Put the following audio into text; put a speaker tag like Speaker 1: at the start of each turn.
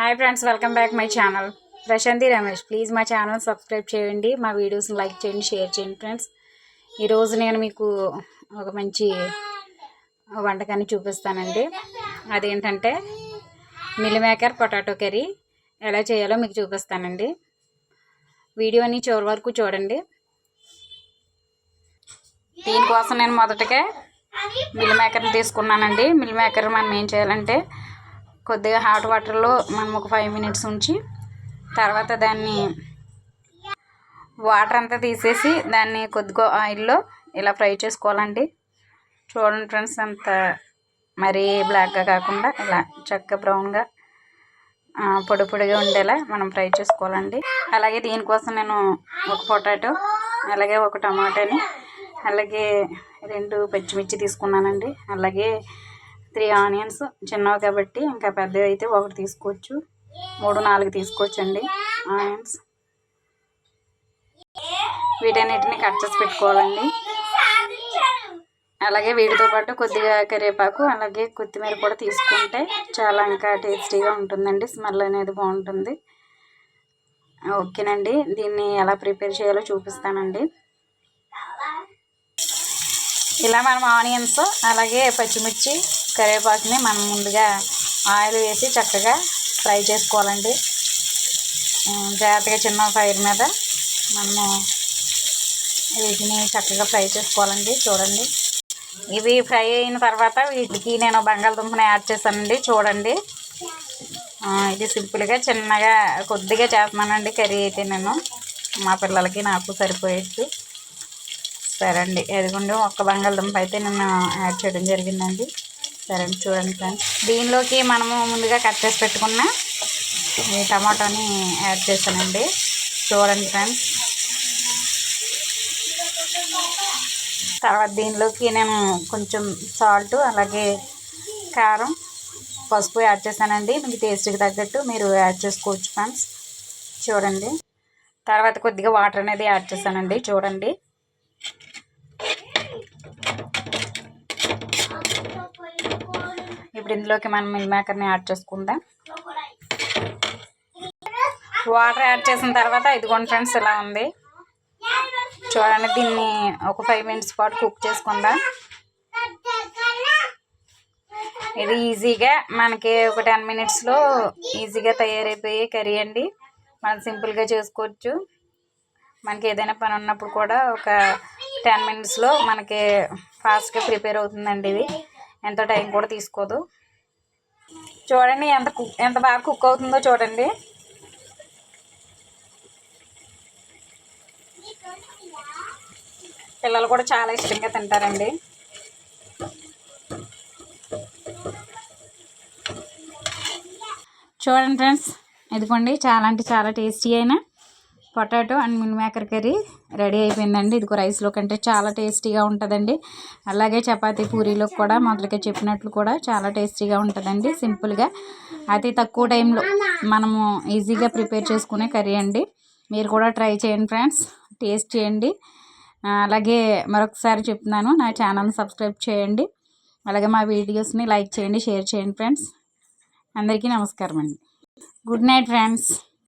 Speaker 1: Hi friends welcome back my channel Prashanti Ramesh please మా channel subscribe చేయండి మా వీడియోస్ని లైక్ చేయండి షేర్ చేయండి ఫ్రెండ్స్ ఈరోజు నేను మీకు ఒక మంచి వంటకాన్ని చూపిస్తానండి. అదేంటంటే మిల్ మేకర్ పొటాటో కర్రీ ఎలా చేయాలో మీకు చూపిస్తానండి. వీడియోని చివరి వరకు చూడండి. దీనికోసం నేను మొదటగా మిల్ మేకర్ని తీసుకున్నానండి. మిల్ మేకర్ మనం ఏం చేయాలంటే కొద్దిగా హాట్ వాటర్లో మనం ఒక ఫైవ్ మినిట్స్ ఉంచి తర్వాత దాన్ని వాటర్ అంతా తీసేసి దాన్ని కొద్దిగా ఆయిల్లో ఇలా ఫ్రై చేసుకోవాలండి. చూడండి ఫ్రెండ్స్ అంత మరీ బ్లాక్గా కాకుండా ఇలా చక్కగా బ్రౌన్గా పొడి పొడిగా ఉండేలా మనం ఫ్రై చేసుకోవాలండి. అలాగే దీనికోసం నేను ఒక పొటాటో అలాగే ఒక టమాటాని అలాగే రెండు పచ్చిమిర్చి తీసుకున్నానండి. అలాగే త్రీ ఆనియన్స్ చిన్నవి కాబట్టి ఇంకా పెద్దవి అయితే ఒకటి తీసుకోవచ్చు. మూడు నాలుగు తీసుకోవచ్చండి ఆనియన్స్. వీటన్నిటిని కట్ చేసి పెట్టుకోవాలండి. అలాగే వీటితో పాటు కొద్దిగా కరివేపాకు అలాగే కొత్తిమీర కూడా తీసుకుంటే చాలా ఇంకా టేస్టీగా ఉంటుందండి. స్మెల్ అనేది బాగుంటుంది. ఓకేనండి. దీన్ని ఎలా ప్రిపేర్ చేయాలో చూపిస్తానండి. ఇలా మనం ఆనియన్స్ అలాగే పచ్చిమిర్చి కరివేపాకుని మనం ముందుగా ఆయిల్ వేసి చక్కగా ఫ్రై చేసుకోవాలండి. జాగ్రత్తగా చిన్న ఫైర్ మీద మనము వీటిని చక్కగా ఫ్రై చేసుకోవాలండి. చూడండి. ఇవి ఫ్రై అయిన తర్వాత వీటికి నేను బంగాళదుంపని యాడ్ చేశానండి. చూడండి. ఇది సింపుల్గా చిన్నగా కొద్దిగా చేస్తున్నానండి కర్రీ అయితే నేను. మా పిల్లలకి నాకు సరిపోయేట్టు. సరే అండి ఎదుగుండి ఒక్క బంగాళదుంప అయితే నేను యాడ్ చేయడం జరిగిందండి. సరే అండి చూడండి ఫ్రెండ్స్. దీనిలోకి మనము ముందుగా కట్ చేసి పెట్టుకున్న ఈ టమాటాని యాడ్ చేశానండి. చూడండి ఫ్రెండ్స్. తర్వాత దీనిలోకి నేను కొంచెం సాల్ట్ అలాగే కారం పసుపు యాడ్ చేశానండి. మీకు టేస్ట్కి తగ్గట్టు మీరు యాడ్ చేసుకోవచ్చు ఫ్రెండ్స్. చూడండి. తర్వాత కొద్దిగా వాటర్ అనేది యాడ్ చేశానండి. చూడండి. ఇప్పుడు ఇందులోకి మనం మిల్ మేకర్ని యాడ్ చేసుకుందాం. వాటర్ యాడ్ చేసిన తర్వాత ఇదిగోండి ఫ్రెండ్స్ ఇలా ఉంది. చూడండి దీన్ని ఒక ఫైవ్ మినిట్స్ పాటు కుక్ చేసుకుందాం. ఇది ఈజీగా మనకి ఒక టెన్ మినిట్స్లో ఈజీగా తయారైపోయే కర్రీ అండి. మనం సింపుల్గా చేసుకోవచ్చు. మనకి ఏదైనా పని ఉన్నప్పుడు కూడా ఒక టెన్ మినిట్స్లో మనకి ఫాస్ట్గా ప్రిపేర్ అవుతుందండి ఇది. ఎంత టైం కూడా తీసుకోదు. చూడండి ఎంత కుక్ ఎంత బాగా కుక్ అవుతుందో చూడండి. పిల్లలు కూడా చాలా ఇష్టంగా తింటారండి. చూడండి ఫ్రెండ్స్ ఇదిగోండి చాలా అంటే చాలా టేస్టీ అయినా. Potato and meal maker curry ready అయిపోయిందండి. ఇది రైస్లో కంటే చాలా టేస్టీగా ఉంటుందండి. అలాగే చపాతీ పూరీలో కూడా మొదలుగా చెప్పినట్లు కూడా చాలా టేస్టీగా ఉంటుందండి సింపుల్గా. అతి తక్కువ టైంలో మనము ఈజీగా ప్రిపేర్ చేసుకునే కర్రీ అండి. మీరు కూడా ట్రై చేయండి ఫ్రెండ్స్ టేస్ట్ చేయండి. అలాగే మరొకసారి చెప్తున్నాను నా ఛానల్ని సబ్స్క్రైబ్ చేయండి. అలాగే మా వీడియోస్ని లైక్ చేయండి షేర్ చేయండి ఫ్రెండ్స్. అందరికీ నమస్కారం అండి గుడ్ నైట్ ఫ్రెండ్స్.